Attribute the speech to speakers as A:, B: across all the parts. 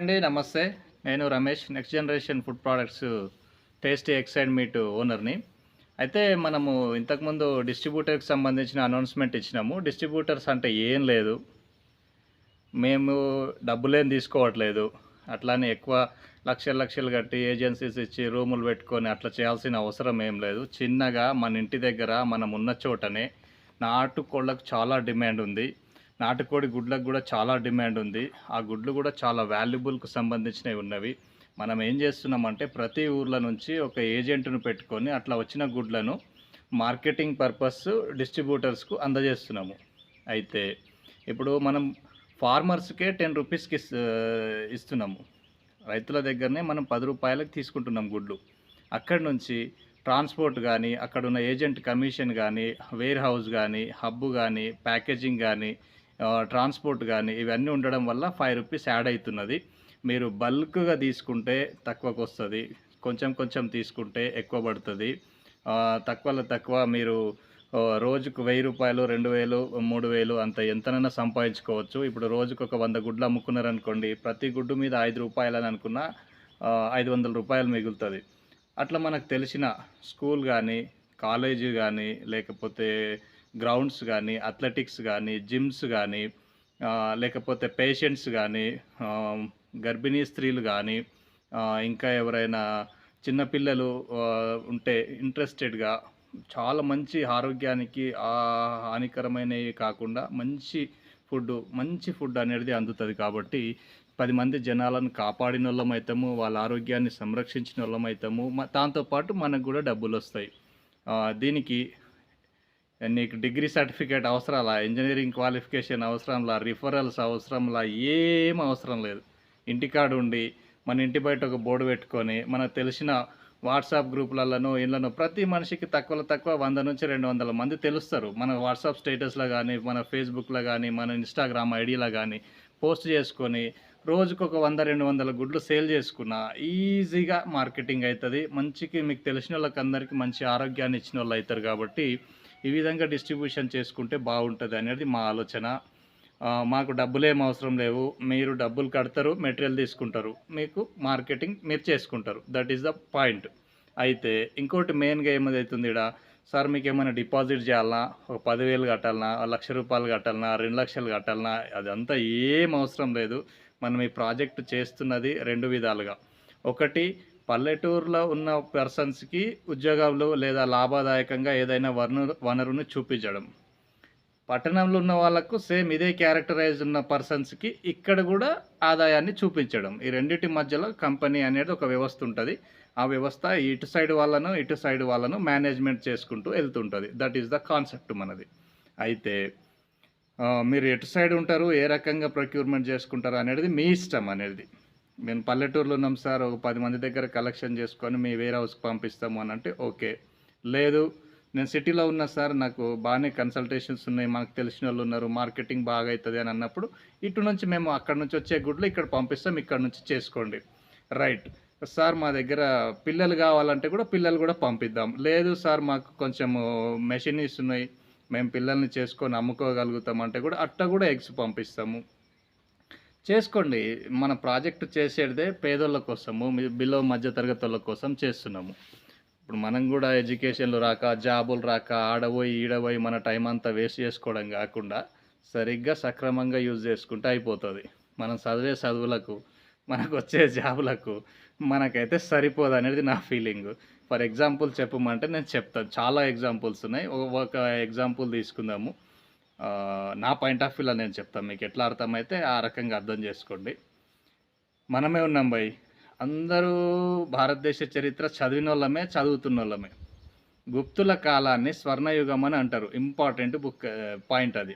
A: అండి నమస్తే. నేను Ramesh next generation food products tasty Exide meat ఓనర్ని అయితే మనము ఇంతకుముందు డిస్ట్రిబ్యూటర్కి సంబంధించిన అనౌన్స్మెంట్ ఇచ్చినాము. డిస్ట్రిబ్యూటర్స్ అంటే ఏం లేదు. మేము డబ్బులేం తీసుకోవట్లేదు. అట్లానే ఎక్కువ లక్షలు లక్షలు కట్టి ఏజెన్సీస్ ఇచ్చి రూములు పెట్టుకొని అట్లా చేయాల్సిన అవసరం ఏం లేదు. చిన్నగా మన ఇంటి దగ్గర మనం ఉన్న చోటనే నాటుకోళ్ళకు చాలా డిమాండ్ ఉంది. నాటుకోడి గుడ్లకు కూడా చాలా డిమాండ్ ఉంది. ఆ గుడ్లు కూడా చాలా వాల్యుబుల్కు సంబంధించినవి ఉన్నవి. మనం ఏం చేస్తున్నామంటే ప్రతి ఊర్ల నుంచి ఒక ఏజెంట్ను పెట్టుకొని అట్లా వచ్చిన గుడ్లను మార్కెటింగ్ పర్పస్ డిస్ట్రిబ్యూటర్స్కు అందజేస్తున్నాము. అయితే ఇప్పుడు మనం ఫార్మర్స్కే టెన్ రూపీస్కి ఇస్తున్నాము. రైతుల దగ్గరనే మనం పది రూపాయలకు తీసుకుంటున్నాం గుడ్లు. అక్కడి నుంచి ట్రాన్స్పోర్ట్ కానీ అక్కడ ఉన్న ఏజెంట్ కమిషన్ కానీ వేర్ హౌస్ కానీ హబ్బు కానీ ప్యాకేజింగ్ కానీ ట్రాన్స్పోర్ట్ కానీ ఇవన్నీ ఉండడం వల్ల ఫైవ్ రూపీస్ యాడ్ అవుతున్నది మీరు బల్క్గా తీసుకుంటే తక్కువకు వస్తుంది కొంచెం కొంచెం తీసుకుంటే ఎక్కువ పడుతుంది. తక్కువలో తక్కువ మీరు రోజుకు వెయ్యి రూపాయలు రెండు వేలు మూడు వేలు అంత ఎంతనైనా సంపాదించుకోవచ్చు. ఇప్పుడు రోజుకు ఒక వంద గుడ్లు అమ్ముకున్నారనుకోండి ప్రతి గుడ్డు మీద ఐదు రూపాయలు అని అనుకున్న ఐదు వందల రూపాయలు మిగులుతుంది. అట్లా మనకు తెలిసిన స్కూల్ కానీ కాలేజీ కానీ లేకపోతే గ్రౌండ్స్ కానీ అథ్లెటిక్స్ కానీ జిమ్స్ కానీ లేకపోతే పేషెంట్స్ కానీ గర్భిణీ స్త్రీలు కానీ ఇంకా ఎవరైనా చిన్నపిల్లలు ఉంటే ఇంట్రెస్టెడ్గా చాలా మంచి ఆరోగ్యానికి హానికరమైనవి కాకుండా మంచి ఫుడ్ మంచి ఫుడ్ అనేది అందుతుంది కాబట్టి పది మంది జనాలను కాపాడిన వాళ్ళం వాళ్ళ ఆరోగ్యాన్ని సంరక్షించిన వాళ్ళం అవుతాము దాంతోపాటు మనకు కూడా డబ్బులు వస్తాయి దీనికి నీకు డిగ్రీ సర్టిఫికేట్ అవసరాలా? ఇంజనీరింగ్ క్వాలిఫికేషన్ అవసరంలా? రిఫరల్స్ అవసరంలా? ఏం అవసరం లేదు. ఇంటికాడ ఉండి మన ఇంటి బయట ఒక బోర్డు పెట్టుకొని మనకు తెలిసిన వాట్సాప్ గ్రూపులలోనూ ఇళ్ళను ప్రతి మనిషికి తక్కువలో తక్కువ వంద నుంచి రెండు వందల మంది తెలుస్తారు. మన వాట్సాప్ స్టేటస్లో కానీ మన ఫేస్బుక్లో కానీ మన ఇన్స్టాగ్రామ్ ఐడిలో కానీ పోస్ట్ చేసుకొని రోజుకు ఒక వంద రెండు వందల గుడ్లు సేల్ చేసుకున్న ఈజీగా మార్కెటింగ్ అవుతుంది. మంచికి మీకు తెలిసిన వాళ్ళకి అందరికీ మంచి ఆరోగ్యాన్ని ఇచ్చిన వాళ్ళు అవుతారు కాబట్టి ఈ విధంగా డిస్ట్రిబ్యూషన్ చేసుకుంటే బాగుంటుంది అనేది మా ఆలోచన. మాకు డబ్బులు అవసరం లేవు. మీరు డబ్బులు కడతారు మెటీరియల్ తీసుకుంటారు. మీకు మార్కెటింగ్ మీరు చేసుకుంటారు. దట్ ఈస్ ద పాయింట్ అయితే ఇంకోటి మెయిన్గా ఏమవుతుంది ఇక్కడ సార్ మీకు ఏమైనా డిపాజిట్ చేయాలన్నా ఒక పదివేలు కట్టాలన్నా లక్ష రూపాయలు కట్టాలన్నా రెండు లక్షలు కట్టాలన్నా అదంతా ఏం అవసరం లేదు. మనం ఈ ప్రాజెక్ట్ చేస్తున్నది రెండు విధాలుగా. ఒకటి పల్లెటూరులో ఉన్న పర్సన్స్కి ఉద్యోగాలు లేదా లాభదాయకంగా ఏదైనా వనరు వనరుని చూపించడం. పట్టణంలో ఉన్న వాళ్ళకు సేమ్ ఇదే క్యారెక్టరైజ్ ఉన్న పర్సన్స్కి ఇక్కడ కూడా ఆదాయాన్ని చూపించడం. ఈ రెండింటి మధ్యలో కంపెనీ అనేది ఒక వ్యవస్థ ఉంటుంది. ఆ వ్యవస్థ ఇటు సైడ్ వాళ్ళను ఇటు సైడ్ వాళ్ళను మేనేజ్మెంట్ చేసుకుంటూ వెళ్తుంటుంది. దట్ ఈస్ ద కాన్సెప్ట్ మనది. అయితే మీరు ఎటు సైడ్ ఉంటారు ఏ రకంగా ప్రొక్యూర్మెంట్ చేసుకుంటారు అనేది మీ ఇష్టం అనేది. మేము పల్లెటూరులో ఉన్నాం సార్ ఒక పది మంది దగ్గర కలెక్షన్ చేసుకొని మీ వేర్ హౌస్కి పంపిస్తాము అని అంటే ఓకే. లేదు నేను సిటీలో ఉన్నా సార్ నాకు బాగానే కన్సల్టేషన్స్ ఉన్నాయి మనకు తెలిసిన వాళ్ళు ఉన్నారు మార్కెటింగ్ బాగా అవుతుంది అని అన్నప్పుడు ఇటు నుంచి మేము అక్కడ నుంచి వచ్చే గుడ్లు ఇక్కడ పంపిస్తాం ఇక్కడ నుంచి చేసుకోండి. రైట్ సార్ మా దగ్గర పిల్లలు కావాలంటే కూడా పిల్లలు కూడా పంపిద్దాం. లేదు సార్ మాకు కొంచెం మెషినరీస్ ఉన్నాయి మేము పిల్లల్ని చేసుకొని అమ్ముకోగలుగుతాం అంటే కూడా అట్ట కూడా ఎగ్స్ పంపిస్తాము. చేసుకోండి. మన ప్రాజెక్ట్ చేసేదే పేదోళ్ళ కోసము బిలో మధ్య తరగతుల కోసం చేస్తున్నాము. ఇప్పుడు మనం కూడా ఎడ్యుకేషన్లు రాక జాబులు రాక ఆడబోయి ఈడబోయి మన టైం అంతా వేస్ట్ చేసుకోవడం కాకుండా సరిగ్గా సక్రమంగా యూజ్ చేసుకుంటే అయిపోతుంది. మనం చదివే చదువులకు మనకు వచ్చే జాబులకు మనకైతే సరిపోదు అనేది నా ఫీలింగ్. ఫర్ ఎగ్జాంపుల్ చెప్పమంటే నేను చెప్తాను. చాలా ఎగ్జాంపుల్స్ ఉన్నాయి. ఒక- ఎగ్జాంపుల్ తీసుకుందాము. నా పాయింట్ ఆఫ్ వ్యూలో నేను చెప్తాను మీకు ఎట్లా అర్థమైతే ఆ రకంగా అర్థం చేసుకోండి. మనమే ఉన్నాం భయ్ అందరూ భారతదేశ చరిత్ర చదివిన వాళ్ళమే చదువుతున్న వాళ్ళమే గుప్తుల కాలాన్ని స్వర్ణయుగం అని అంటారు. ఇంపార్టెంట్ బుక్ పాయింట్ అది.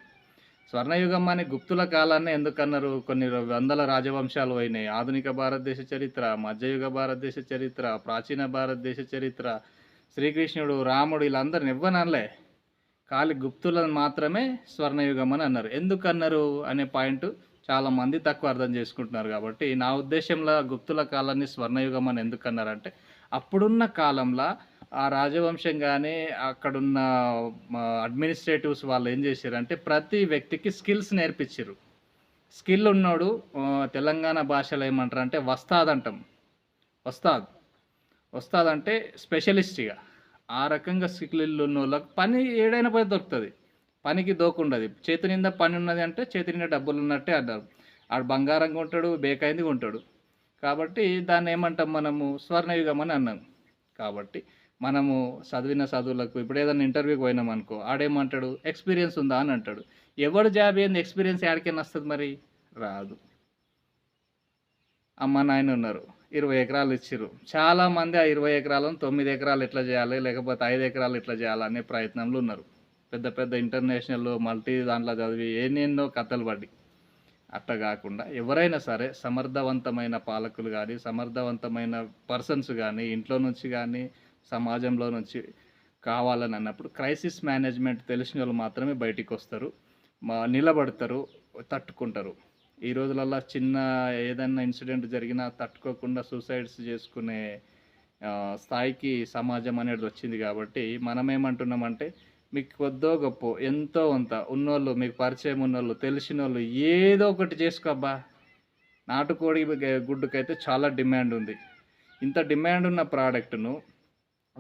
A: స్వర్ణయుగం అని గుప్తుల కాలాన్ని ఎందుకన్నారు? కొన్ని వందల రాజవంశాలు అయినాయి. ఆధునిక భారతదేశ చరిత్ర మధ్యయుగ భారతదేశ చరిత్ర ప్రాచీన భారతదేశ చరిత్ర. శ్రీకృష్ణుడు రాముడు వీళ్ళందరిని ఇవ్వనలే ఖాళీ గుప్తులను మాత్రమే స్వర్ణయుగం అని అన్నారు. ఎందుకు అన్నారు అనే పాయింట్ చాలా మంది తక్కువ అర్థం చేసుకుంటున్నారు కాబట్టి నా ఉద్దేశంలో గుప్తుల కాలాన్ని స్వర్ణయుగం అని ఎందుకు అన్నారంటే అప్పుడున్న కాలంలో ఆ రాజవంశం కానీ అక్కడున్న అడ్మినిస్ట్రేటివ్స్ వాళ్ళు ఏం చేశారంటే ప్రతి వ్యక్తికి స్కిల్స్ నేర్పించారు. స్కిల్ ఉన్నోడు తెలంగాణ భాషలో ఏమంటారు అంటే వస్తాద్. అంటాం వస్తాద్ వస్తాద్ అంటే ఆ రకంగా స్కిల్ ఉన్న వాళ్ళకి పని ఏడైనా పోయి దొరుకుతుంది. పనికి దోకుండదు. చేతి నిండా పని ఉన్నది అంటే చేతి నిండా డబ్బులు ఉన్నట్టే అంటారు. ఆడు బంగారం కొంటాడు బేకైంది కొంటాడు. కాబట్టి దాన్ని ఏమంటాం మనము? స్వర్ణయుగం అని అన్నాం. కాబట్టి మనము చదివిన చదువులకు ఇప్పుడు ఏదైనా ఇంటర్వ్యూకి పోయినాం అనుకో ఆడేమంటాడు? ఎక్స్పీరియన్స్ ఉందా అని అంటాడు. ఎవడు జాబ్ ఏంది? ఎక్స్పీరియన్స్ ఆడికైనా వస్తుంది మరి? రాదు. అమ్మ నాయన ఉన్నారు. ఇరవై ఎకరాలు ఇచ్చారు చాలామంది ఆ ఇరవై ఎకరాలను తొమ్మిది ఎకరాలు ఎట్లా చేయాలి లేకపోతే ఐదు ఎకరాలు ఎట్లా చేయాలి అనే ప్రయత్నంలో ఉన్నారు. పెద్ద పెద్ద ఇంటర్నేషనల్ మల్టీ దాంట్లో చదివి ఎన్నెన్నో కథలు పడి అట్లా కాకుండా ఎవరైనా సరే సమర్థవంతమైన పాలకులు కానీ సమర్థవంతమైన పర్సన్స్ కానీ ఇంట్లో నుంచి కానీ సమాజంలో నుంచి కావాలని అన్నప్పుడు క్రైసిస్ మేనేజ్మెంట్ తెలిసిన వాళ్ళు మాత్రమే బయటికి వస్తారు. మా నిలబడతారు తట్టుకుంటారు. ఈ రోజులల్లా చిన్న ఏదైనా ఇన్సిడెంట్ జరిగినా తట్టుకోకుండా సూసైడ్స్ చేసుకునే స్థాయికి సమాజం అనేది వచ్చింది కాబట్టి మనం ఏమంటున్నామంటే మీకు కొద్దో గొప్ప ఎంతో కొంత ఉన్నోళ్ళు మీకు పరిచయం ఉన్నోళ్ళు తెలిసిన వాళ్ళు ఏదో ఒకటి చేసుకోబ్బా. నాటుకోడి గుడ్డుకైతే చాలా డిమాండ్ ఉంది. ఇంత డిమాండ్ ఉన్న ప్రోడక్ట్ను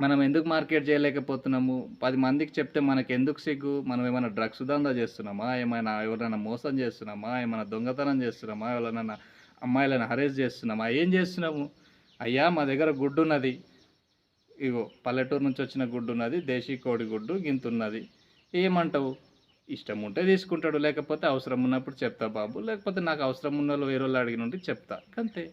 A: మనం ఎందుకు మార్కెట్ చేయలేకపోతున్నాము? పది మందికి చెప్తే మనకి ఎందుకు సిగ్గు? మనం ఏమైనా డ్రగ్స్ దందా చేస్తున్నామా? ఏమైనా ఎవరైనా మోసం చేస్తున్నామా? ఏమైనా దొంగతనం చేస్తున్నామా? ఎవరైనా అమ్మాయిలను హరేజ్ చేస్తున్నామా? ఏం చేస్తున్నాము? అయ్యా మా దగ్గర గుడ్డు ఉన్నది ఇగో పల్లెటూరు నుంచి వచ్చిన గుడ్డు ఉన్నది దేశీ కోడి గుడ్డు గింతున్నది. ఏమంటావు? ఇష్టం ఉంటే తీసుకుంటాడు లేకపోతే అవసరం ఉన్నప్పుడు చెప్తా బాబు. లేకపోతే నాకు అవసరం ఉన్న వాళ్ళు వేరే వాళ్ళు అడిగిన ఉంటే చెప్తా. అంతే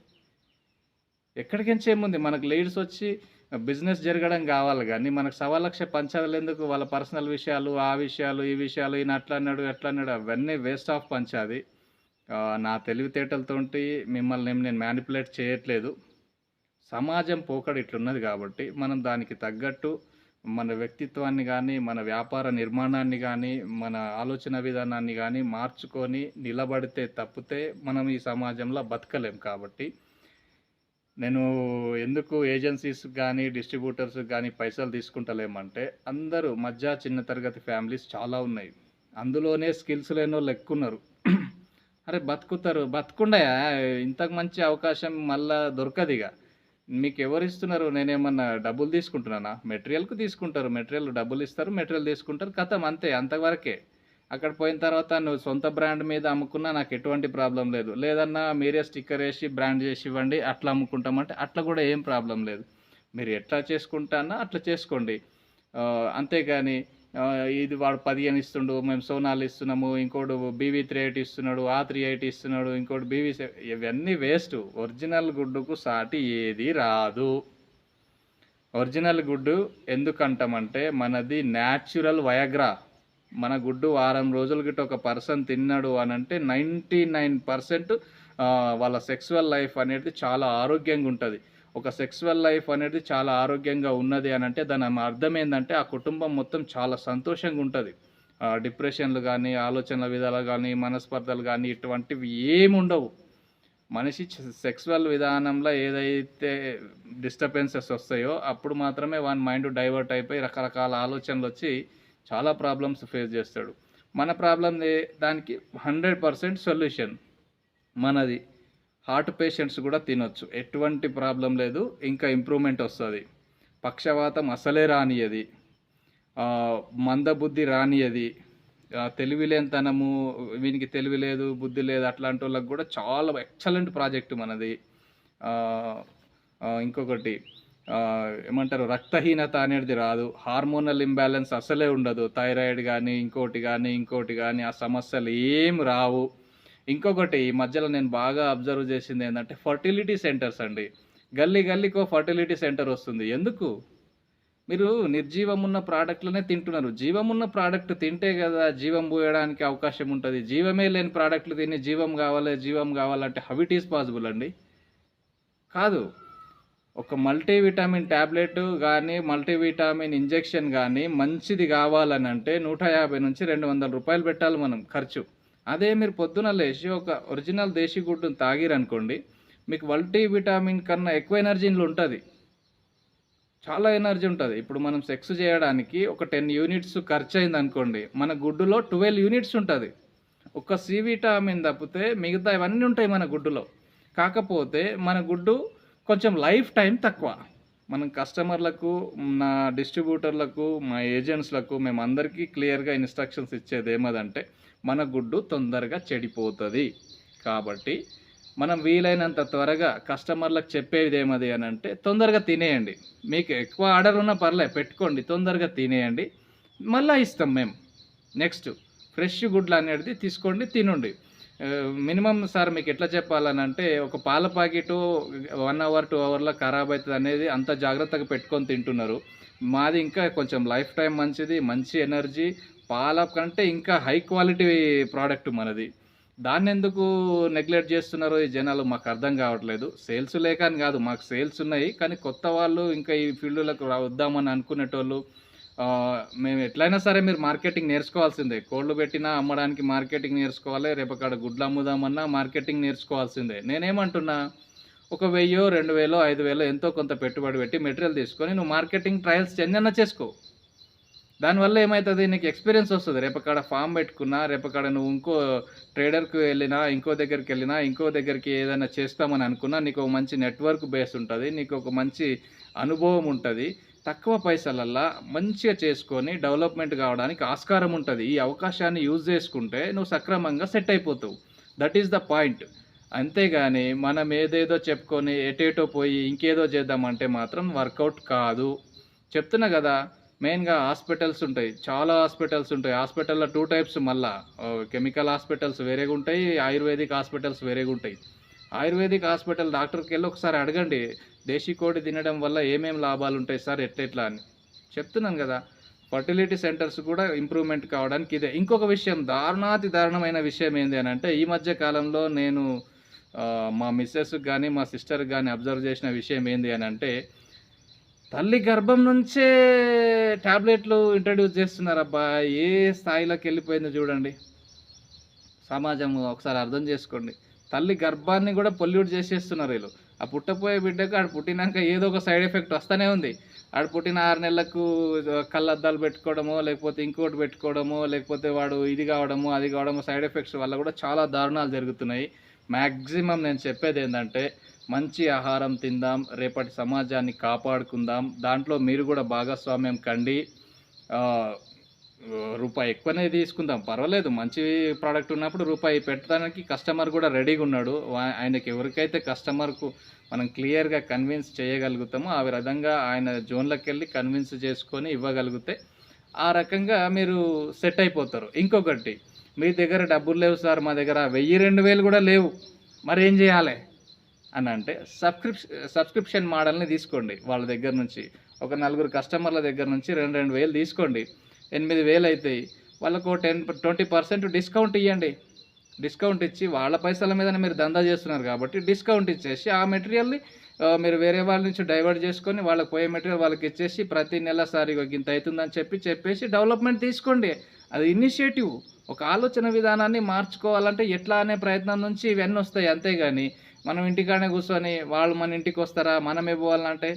A: ఎక్కడికించి ఏముంది మనకు లీడ్స్ వచ్చి బిజినెస్ జరగడం కావాలి కానీ మనకు సవా లక్ష పంచాలు ఎందుకు? వాళ్ళ పర్సనల్ విషయాలు ఆ విషయాలు ఈ విషయాలు ఈయన అట్లా అన్నాడు ఎట్లా అన్నాడు అవన్నీ వేస్ట్ ఆఫ్ పంచాది నా తెలివితేటలతోటి మిమ్మల్ని ఏం నేను మ్యానిపులేట్ చేయట్లేదు. సమాజం పోకడ ఇట్లున్నది కాబట్టి మనం దానికి తగ్గట్టు మన వ్యక్తిత్వాన్ని కానీ మన వ్యాపార నిర్మాణాన్ని కానీ మన ఆలోచన విధానాన్ని కానీ మార్చుకొని నిలబడితే తప్పితే మనం ఈ సమాజంలో బతకలేం కాబట్టి నేను ఎందుకు ఏజెన్సీస్ కానీ డిస్ట్రిబ్యూటర్స్ కానీ పైసలు తీసుకుంటలేమంటే అందరూ మధ్య చిన్న తరగతి ఫ్యామిలీస్ చాలా ఉన్నాయి. అందులోనే స్కిల్స్ లేని వాళ్ళు అరే బతుకుతారు. బతుకుండయా? ఇంతకు మంచి అవకాశం మళ్ళా దొరకదు ఇక. మీకు ఎవరు ఇస్తున్నారు? నేనేమన్నా డబ్బులు తీసుకుంటున్నానా? మెటీరియల్కు తీసుకుంటారు. మెటీరియల్ డబ్బులు ఇస్తారు. మెటీరియల్ తీసుకుంటారు. కథం అంతే. అంతవరకే. అక్కడ పోయిన తర్వాత నువ్వు సొంత బ్రాండ్ మీద అమ్ముకున్నా నాకు ఎటువంటి ప్రాబ్లం లేదు. లేదన్నా మీరే స్టిక్కర్ వేసి బ్రాండ్ చేసి ఇవ్వండి అట్లా అమ్ముకుంటామంటే అట్లా కూడా ఏం ప్రాబ్లం లేదు. మీరు ఎట్లా చేసుకుంటానా అట్లా చేసుకోండి. అంతేగాని ఇది వాడు పదిహేను ఇస్తుండు మేము సోనాలు ఇస్తున్నాము ఇంకోటి బీవీ త్రీ ఎయిట్ ఇస్తున్నాడు ఆ త్రీ ఎయిట్ ఇస్తున్నాడు ఇంకోటి బీవీ ఇవన్నీ వేస్ట్. ఒరిజినల్ గుడ్డుకు సాటి ఏది రాదు. ఒరిజినల్ గుడ్డు ఎందుకంటామంటే మనది న్యాచురల్ వయగ్రా. మన గుడ్డు వారం రోజుల గిట్ట ఒక పర్సన్ తిన్నాడు అని అంటే నైంటీ నైన్ పర్సెంట్ వాళ్ళ సెక్సువల్ లైఫ్ అనేది చాలా ఆరోగ్యంగా ఉంటుంది. ఒక సెక్సువల్ లైఫ్ అనేది చాలా ఆరోగ్యంగా ఉన్నది అని అంటే దాని అర్థం ఏంటంటే ఆ కుటుంబం మొత్తం చాలా సంతోషంగా ఉంటుంది. డిప్రెషన్లు కానీ ఆలోచనల విధాలు కానీ మనస్పర్ధలు కానీ ఇటువంటివి ఏమి ఉండవు మనిషి సెక్సువల్ విధానంలో ఏదైతే డిస్టర్బెన్సెస్ వస్తాయో అప్పుడు మాత్రమే వాని మైండ్ డైవర్ట్ అయిపోయి రకరకాల ఆలోచనలు వచ్చి చాలా ప్రాబ్లమ్స్ ఫేస్ చేస్తాడు. మన ప్రాబ్లం దానికి హండ్రెడ్ పర్సెంట్ సొల్యూషన్ మనది. హార్ట్ పేషెంట్స్ కూడా తినొచ్చు. ఎటువంటి ప్రాబ్లం లేదు. ఇంకా ఇంప్రూవ్మెంట్ వస్తుంది. పక్షవాతం అసలే రానియది. ఆ, మందబుద్ధి రానియది. ఆ, తెలివిలేనితనము వీనికి తెలివి లేదు బుద్ధి లేదు అట్లాంటి వాళ్ళకి కూడా చాలా ఎక్సలెంట్ ప్రాజెక్ట్ మనది. ఇంకొకటి. ఏమంటారు రక్తహీనత అనేది రాదు. హార్మోనల్ ఇంబ్యాలెన్స్ అసలే ఉండదు. థైరాయిడ్ కానీ ఇంకోటి కానీ ఇంకోటి కానీ ఆ సమస్యలు ఏం రావు. ఇంకొకటి ఈ మధ్యలో నేను బాగా అబ్జర్వ్ చేసింది ఏంటంటే ఫర్టిలిటీ సెంటర్స్ అండి. గల్లీ గల్లీకో ఫర్టిలిటీ సెంటర్ వస్తుంది. ఎందుకు? మీరు నిర్జీవం ఉన్న ప్రోడక్ట్లనే తింటున్నారు. జీవం ఉన్న ప్రోడక్ట్ తింటే కదా జీవం పోయడానికి అవకాశం ఉంటుంది. జీవమే లేని ప్రోడక్ట్లు తిని జీవం కావాలి జీవం కావాలంటే హౌ ఇట్ ఈస్ పాసిబుల్ అండి. కాదు. ఒక మల్టీవిటామిన్ ట్యాబ్లెట్ కానీ మల్టీవిటామిన్ ఇంజెక్షన్ కానీ మంచిది కావాలని అంటే నూట యాభై నుంచి రెండు వందల రూపాయలు పెట్టాలి మనం ఖర్చు. అదే మీరు పొద్దున లేచి ఒక ఒరిజినల్ దేశీ గుడ్డును తాగిరనుకోండి మీకు మల్టీవిటామిన్ కన్నా ఎక్కువ ఎనర్జీలు ఉంటుంది. చాలా ఎనర్జీ ఉంటుంది. ఇప్పుడు మనం సెక్స్ చేయడానికి ఒక టెన్ యూనిట్స్ ఖర్చు అయింది అనుకోండి మన గుడ్డులో ట్వెల్వ్ యూనిట్స్ ఉంటుంది. ఒక సి విటామిన్ తప్పితే మిగతా ఇవన్నీ ఉంటాయి మన గుడ్డులో. కాకపోతే మన గుడ్డు కొంచెం లైఫ్ టైం తక్కువ. మనం కస్టమర్లకు నా డిస్ట్రిబ్యూటర్లకు మా ఏజెంట్స్లకు మేము అందరికీ క్లియర్గా ఇన్స్ట్రక్షన్స్ ఇచ్చేది ఏమదంటే మన గుడ్డు తొందరగా చెడిపోతుంది. కాబట్టి మనం వీలైనంత త్వరగా కస్టమర్లకు చెప్పేది ఏమది అని అంటే తొందరగా తినేయండి. మీకు ఎక్కువ ఆర్డర్ ఉన్నా పర్లే పెట్టుకోండి తొందరగా తినేయండి. మళ్ళీ ఇస్తాం మేము నెక్స్ట్ ఫ్రెష్ గుడ్లు అనేది తీసుకోండి తినండి. మినిమం సార్ మీకు ఎట్లా చెప్పాలనంటే ఒక పాల ప్యాకెట్ వన్ అవర్ టూ అవర్లో ఖరాబ్ అవుతుంది అనేది అంత జాగ్రత్తగా పెట్టుకొని తింటున్నారు. మాది ఇంకా కొంచెం లైఫ్ టైం మంచిది మంచి ఎనర్జీ పాల కంటే ఇంకా హై క్వాలిటీ ప్రోడక్ట్ మనది. దాన్ని ఎందుకు నెగ్లెక్ట్ చేస్తున్నారో ఈ జనాలు మాకు అర్థం కావట్లేదు. సేల్స్ లేక అని కాదు మాకు సేల్స్ ఉన్నాయి కానీ కొత్త వాళ్ళు ఇంకా ఈ ఫీల్డ్లోకి వద్దామని అనుకునేటోళ్ళు మేము ఎట్లయినా సరే మీరు మార్కెటింగ్ నేర్చుకోవాల్సిందే. కోళ్ళు పెట్టినా అమ్మడానికి మార్కెటింగ్ నేర్చుకోవాలి రేపు అక్కడ గుడ్లు అమ్ముదామన్నా మార్కెటింగ్ నేర్చుకోవాల్సిందే. నేనేమంటున్నా ఒక వెయ్యో రెండు వేలో ఐదు వేలో ఎంతో కొంత పెట్టుబడి పెట్టి మెటీరియల్ తీసుకొని నువ్వు మార్కెటింగ్ ట్రయల్స్ ఎన్నైనా చేసుకో. దానివల్ల ఏమవుతుంది నీకు ఎక్స్పీరియన్స్ వస్తుంది. రేపక్కడ ఫామ్ పెట్టుకున్నా రేపక్కడ నువ్వు ఇంకో ట్రేడర్కి వెళ్ళినా ఇంకో దగ్గరికి వెళ్ళినా ఇంకో దగ్గరికి ఏదైనా చేస్తామని అనుకున్నా నీకు ఒక మంచి నెట్వర్క్ బేస్ ఉంటుంది నీకు ఒక మంచి అనుభవం ఉంటుంది. తక్కువ పైసలల్లా మంచిగా చేసుకొని డెవలప్మెంట్ కావడానికి ఆస్కారం ఉంటుంది. ఈ అవకాశాన్ని యూజ్ చేసుకుంటే నువ్వు సక్రమంగా సెట్ అయిపోతావు. దట్ ఈస్ ద పాయింట్ అంతేగాని మనం ఏదేదో చెప్పుకొని ఎటేటో పోయి ఇంకేదో చేద్దామంటే మాత్రం వర్కౌట్ కాదు. చెప్తున్నా కదా మెయిన్గా హాస్పిటల్స్ ఉంటాయి. చాలా హాస్పిటల్స్ ఉంటాయి. హాస్పిటల్లో టూ టైప్స్ మళ్ళా. కెమికల్ హాస్పిటల్స్ వేరేగా ఉంటాయి ఆయుర్వేదిక్ హాస్పిటల్స్ వేరేగా ఉంటాయి. ఆయుర్వేదిక్ హాస్పిటల్ డాక్టర్కి వెళ్ళి ఒకసారి అడగండి. దేశీ కోడి తినడం వల్ల ఏమేమి లాభాలు ఉంటాయి సార్? ఎట్లెట్లా అని. చెప్తున్నాను కదా ఫర్టిలిటీ సెంటర్స్ కూడా ఇంప్రూవ్మెంట్ కావడానికి ఇదే. ఇంకొక విషయం దారుణాతి దారుణమైన విషయం ఏంటి అని అంటే ఈ మధ్య కాలంలో నేను మా మిస్సెస్కి కానీ మా సిస్టర్కి కానీ అబ్జర్వ్ చేసిన విషయం ఏంటి అని అంటే తల్లి గర్భం నుంచే టాబ్లెట్లు ఇంట్రడ్యూస్ చేస్తున్నారబ్బా. ఏ స్థాయిలోకి వెళ్ళిపోయిందో చూడండి. సమాజం ఒకసారి అర్థం చేసుకోండి. తల్లి గర్భాన్ని కూడా పొల్యూట్ చేసేస్తున్నారు వీళ్ళు. ఆ పుట్టపోయే బిడ్డకు ఆడు పుట్టినాక ఏదో ఒక సైడ్ ఎఫెక్ట్ వస్తూనే ఉంది. ఆడు పుట్టిన ఆరు నెలలకు కళ్ళద్దాలు పెట్టుకోవడమో లేకపోతే ఇంకోటి పెట్టుకోవడమో లేకపోతే వాడు ఇది కావడము అది కావడము సైడ్ ఎఫెక్ట్స్ వల్ల కూడా చాలా దారుణాలు జరుగుతున్నాయి. మ్యాక్సిమం నేను చెప్పేది ఏంటంటే మంచి ఆహారం తిందాం రేపటి సమాజాన్ని కాపాడుకుందాం. దాంట్లో మీరు కూడా భాగస్వామ్యం కండి. రూపాయి ఎక్కువనే తీసుకుందాం. పర్వాలేదు మంచి ప్రోడక్ట్ ఉన్నప్పుడు రూపాయి పెట్టడానికి కస్టమర్ కూడా రెడీగా ఉన్నాడు. ఆయనకి ఎవరికైతే కస్టమర్కు మనం క్లియర్గా కన్విన్స్ చేయగలుగుతామో ఆ విధంగా ఆయన జోన్లోకి వెళ్ళి కన్విన్స్ చేసుకొని ఇవ్వగలిగితే ఆ రకంగా మీరు సెట్ అయిపోతారు. ఇంకొకటి మీ దగ్గర డబ్బులు లేవు సార్ మా దగ్గర వెయ్యి రెండు వేలు కూడా లేవు. మరి ఏం చేయాలి? అని అంటే సబ్స్క్రిప్షన్ సబ్స్క్రిప్షన్ మోడల్ని తీసుకోండి. వాళ్ళ దగ్గర నుంచి ఒక నలుగురు కస్టమర్ల దగ్గర నుంచి రెండు రెండు వేలు తీసుకోండి. ఎనిమిది వేలు అవుతాయి వాళ్ళకు టెన్ ట్వంటీ పర్సెంట్ డిస్కౌంట్ ఇవ్వండి డిస్కౌంట్ ఇచ్చి వాళ్ళ పైసల మీద మీరు దందా చేస్తున్నారు కాబట్టి డిస్కౌంట్ ఇచ్చేసి ఆ మెటీరియల్ని మీరు వేరే వాళ్ళ నుంచి డైవర్ట్ చేసుకొని వాళ్ళకి పోయే మెటీరియల్ వాళ్ళకి ఇచ్చేసి ప్రతి నెల సారి ఇంత అవుతుందని చెప్పి చెప్పేసి డెవలప్మెంట్ తీసుకోండి. అది ఇనిషియేటివ్. ఒక ఆలోచన విధానాన్ని మార్చుకోవాలంటే ఎట్లా అనే ప్రయత్నం నుంచి ఇవన్నీ వస్తాయి అంతేగాని మనం ఇంటికాడే కూర్చొని వాళ్ళు మన ఇంటికి వస్తారా? మనమే పోవాలంటే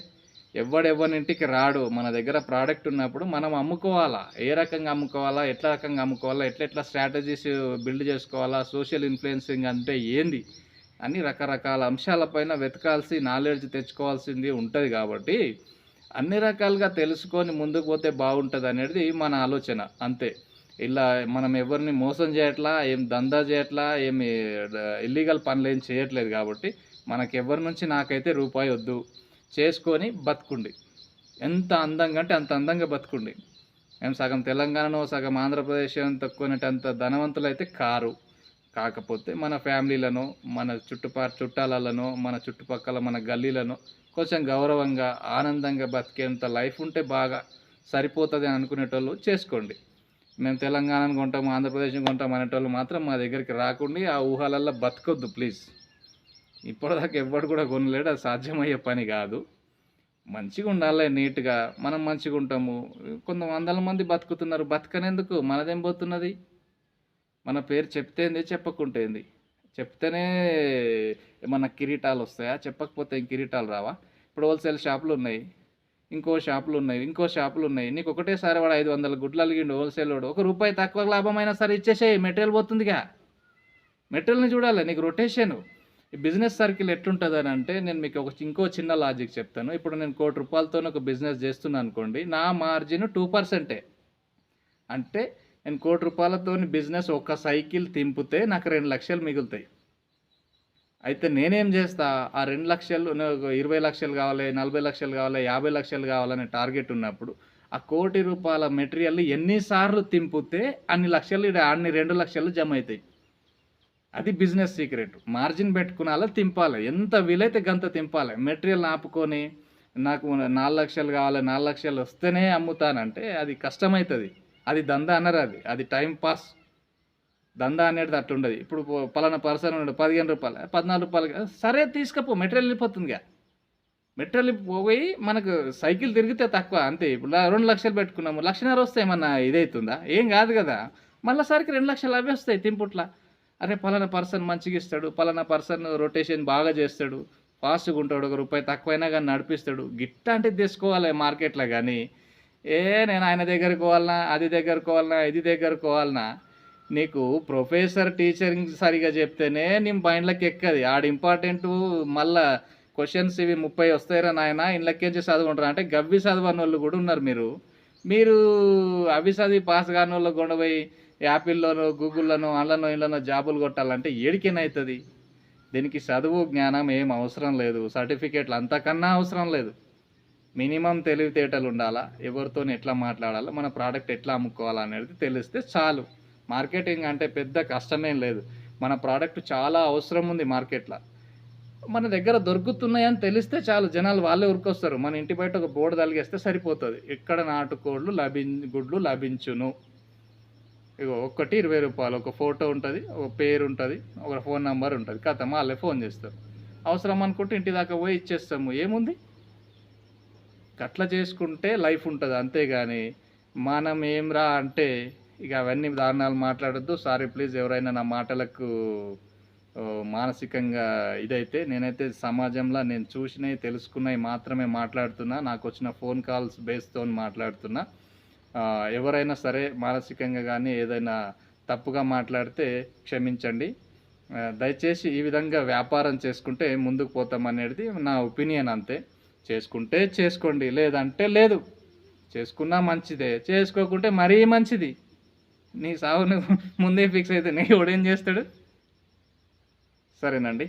A: ఎవడెవ్వనింటికి ఇంటికి రాడు మన దగ్గర ప్రోడక్ట్ ఉన్నప్పుడు మనం అమ్ముకోవాలా? ఏ రకంగా అమ్ముకోవాలా? ఎట్లా రకంగా అమ్ముకోవాలా? ఎట్లా ఎట్లా స్ట్రాటజీస్ బిల్డ్ చేసుకోవాలా? సోషల్ ఇన్ఫ్లుయెన్సింగ్ అంటే ఏంది? అని రకరకాల అంశాలపైన వెతకాల్సి నాలెడ్జ్ తెచ్చుకోవాల్సింది ఉంటుంది కాబట్టి అన్ని రకాలుగా తెలుసుకొని ముందుకు పోతే బాగుంటుంది అనేది మన ఆలోచన అంతే. ఇలా మనం ఎవరిని మోసం చేయట్లా? ఏం దందా చేయట్లా? ఏమి ఇల్లీగల్ పనులు ఏం చేయట్లేదు కాబట్టి మనకెవరి నుంచి నాకైతే రూపాయి వద్దు. చేసుకొని బతుకుండి. ఎంత అందంగా అంటే అంత అందంగా బతుకుండి. మేము సగం తెలంగాణలో సగం ఆంధ్రప్రదేశ్ తక్కువనటంత ధనవంతులు అయితే కారు. కాకపోతే మన ఫ్యామిలీలను మన చుట్టుపా చుట్టాలలోనో మన చుట్టుపక్కల మన గల్లీలను కొంచెం గౌరవంగా ఆనందంగా బతికేంత లైఫ్ ఉంటే బాగా సరిపోతుంది అని అనుకునేటోళ్ళు చేసుకోండి. మేము తెలంగాణను కొంటాము ఆంధ్రప్రదేశ్ కొంటాం అనేటోళ్ళు మాత్రం మా దగ్గరికి రాకుండా ఆ ఊహలల్లో బతకొద్దు ప్లీజ్. ఇప్పటిదాకా ఎవ్వడు కూడా కొనలేడు అది సాధ్యమయ్యే పని కాదు. మంచిగా ఉండాలి నీట్గా మనం మంచిగా ఉంటాము. కొంత వందల మంది బతుకుతున్నారు బతకనేందుకు? మనదేం పోతున్నది? మన పేరు చెప్తేంది చెప్పకుంటేంది. చెప్తేనే ఏమన్నా కిరీటాలు వస్తాయా? చెప్పకపోతే కిరీటాలు రావా? ఇప్పుడు హోల్సేల్ షాపులు ఉన్నాయి ఇంకో షాపులు ఉన్నాయి ఇంకో షాపులు ఉన్నాయి. నీకు ఒకటేసారి వాడు ఐదు వందల గుడ్లు అలిగిండు హోల్సేల్ వాడు ఒక రూపాయి తక్కువ లాభమైనా సరే ఇచ్చేసేయి మెటీరియల్ పోతుందిగా. మెటీరియల్ని చూడాలి నీకు రొటేషన్. ఈ బిజినెస్ సర్కిల్ ఎట్లుంటుంది అని అంటే నేను మీకు ఒక ఇంకో చిన్న లాజిక్ చెప్తాను. ఇప్పుడు నేను కోటి రూపాయలతో ఒక బిజినెస్ చేస్తున్నాను అనుకోండి నా మార్జిన్ టూ పర్సెంటే. అంటే నేను కోటి రూపాయలతో బిజినెస్ ఒక సైకిల్ తింపితే నాకు రెండు లక్షలు మిగులుతాయి. అయితే నేనేం చేస్తా? ఆ రెండు లక్షలు నాకు ఇరవై లక్షలు కావాలి నలభై లక్షలు కావాలి యాభై లక్షలు కావాలనే టార్గెట్ ఉన్నప్పుడు ఆ కోటి రూపాయల మెటీరియల్ ఎన్నిసార్లు తింపితే అన్ని లక్షలు ఇక్కడ అన్ని రెండు లక్షలు జమ అవుతాయి అది బిజినెస్ సీక్రెట్. మార్జిన్ పెట్టుకునాలా తింపాలి? ఎంత వీలైతే గంత తింపాలి? మెటీరియల్ ఆపుకొని నాకు నాలుగు లక్షలు కావాలి నాలుగు లక్షలు వస్తేనే అమ్ముతానంటే అది కష్టమవుతుంది అది దందా అనరు అది. అది టైం పాస్. దందా అనేది అట్లా ఉండదు ఇప్పుడు పలానా పర్సన్ ఉండదు పదిహేను రూపాయలు పద్నాలుగు రూపాయలు సరే తీసుకపో మెటీరియల్ వెళ్ళిపోతుందిగా మెటీరియల్ పోయి మనకు సైకిల్ తిరిగితే తక్కువ అంతే. ఇప్పుడు రెండు లక్షలు పెట్టుకున్నాము లక్షన్నర వస్తే ఏమన్నా ఇదవుతుందా ఏం కాదు కదా. మళ్ళీసారికి రెండు లక్షలు అవి వస్తాయి తింపుట్లా. అరే పలానా పర్సన్ మంచిగా ఇస్తాడు పలానా పర్సన్ రొటేషన్ బాగా చేస్తాడు ఫాస్ట్గా ఉంటాడు ఒక రూపాయి తక్కువైనా కానీ నడిపిస్తాడు. గిట్టాంటిది తీసుకోవాలి మార్కెట్లో కానీ. ఏ నేను ఆయన దగ్గరకు పోవాలనా అది దగ్గరకు పోవాలనా ఇది దగ్గరకు పోవాలనా నీకు ప్రొఫెసర్ టీచరింగ్ సరిగా చెప్తేనే నీ మైండ్లోకి ఎక్కది. ఆడ ఇంపార్టెంట్ మళ్ళా క్వశ్చన్స్ ఇవి ముప్పై వస్తాయిరా నాయన ఇళ్ళకేంచి చదువుకుంటారు? అంటే గవ్వి చదవని వాళ్ళు కూడా ఉన్నారు మీరు. మీరు అవి చదివి పాస్ కాని వాళ్ళు కొండపోయి యాపిల్లోనో గూగుల్లోనో అందులోనో ఇళ్ళనో జాబులు కొట్టాలంటే ఏడికేనవుతుంది దీనికి చదువు జ్ఞానం ఏం అవసరం లేదు. సర్టిఫికేట్లు అంతకన్నా అవసరం లేదు. మినిమం తెలివితేటలు ఉండాలా? ఎవరితో ఎట్లా మాట్లాడాలా? మన ప్రోడక్ట్ ఎట్లా అమ్ముకోవాలా అనేది తెలిస్తే చాలు. మార్కెటింగ్ అంటే పెద్ద కష్టమేం లేదు. మన ప్రోడక్ట్ చాలా అవసరం ఉంది మార్కెట్లో. మన దగ్గర దొరుకుతున్నాయని తెలిస్తే చాలు. జనాలు వాళ్ళే ఉరికొస్తారు. మన ఇంటి బయట ఒక బోర్డు తలిగేస్తే సరిపోతుంది. ఎక్కడ నాటుకోళ్ళు లభి గుడ్లు లభించును. ఇగో ఒక్కటి ఇరవై రూపాయలు ఒక ఫోటో ఉంటుంది ఒక పేరు ఉంటుంది ఒక ఫోన్ నెంబర్ ఉంటుంది. కథ వాళ్ళే ఫోన్ చేస్తారు. అవసరం అనుకుంటే ఇంటి దాకా పోయి ఇచ్చేస్తాము. ఏముంది? అట్లా చేసుకుంటే లైఫ్ ఉంటుంది అంతేగాని మనం ఏం రా అంటే ఇక అవన్నీ దారుణాలు మాట్లాడొద్దు. సారీ ప్లీజ్ ఎవరైనా నా మాటలకు మానసికంగా ఇదైతే నేనైతే సమాజంలో నేను చూసినవి తెలుసుకున్నవి మాత్రమే మాట్లాడుతున్నా. నాకు వచ్చిన ఫోన్ కాల్స్ బేస్తో మాట్లాడుతున్నా. ఎవరైనా సరే మానసికంగా కానీ ఏదైనా తప్పుగా మాట్లాడితే క్షమించండి. దయచేసి ఈ విధంగా వ్యాపారం చేసుకుంటే ముందుకు పోతాం అనేది నా ఒపీనియన్ అంతే. చేసుకుంటే చేసుకోండి లేదంటే లేదు. చేసుకున్నా మంచిదే చేసుకోకుంటే మరీ మంచిది. నీ సావు ముందే ఫిక్స్ అయితే నీ ఏం చేస్తాడు? సరేనండి.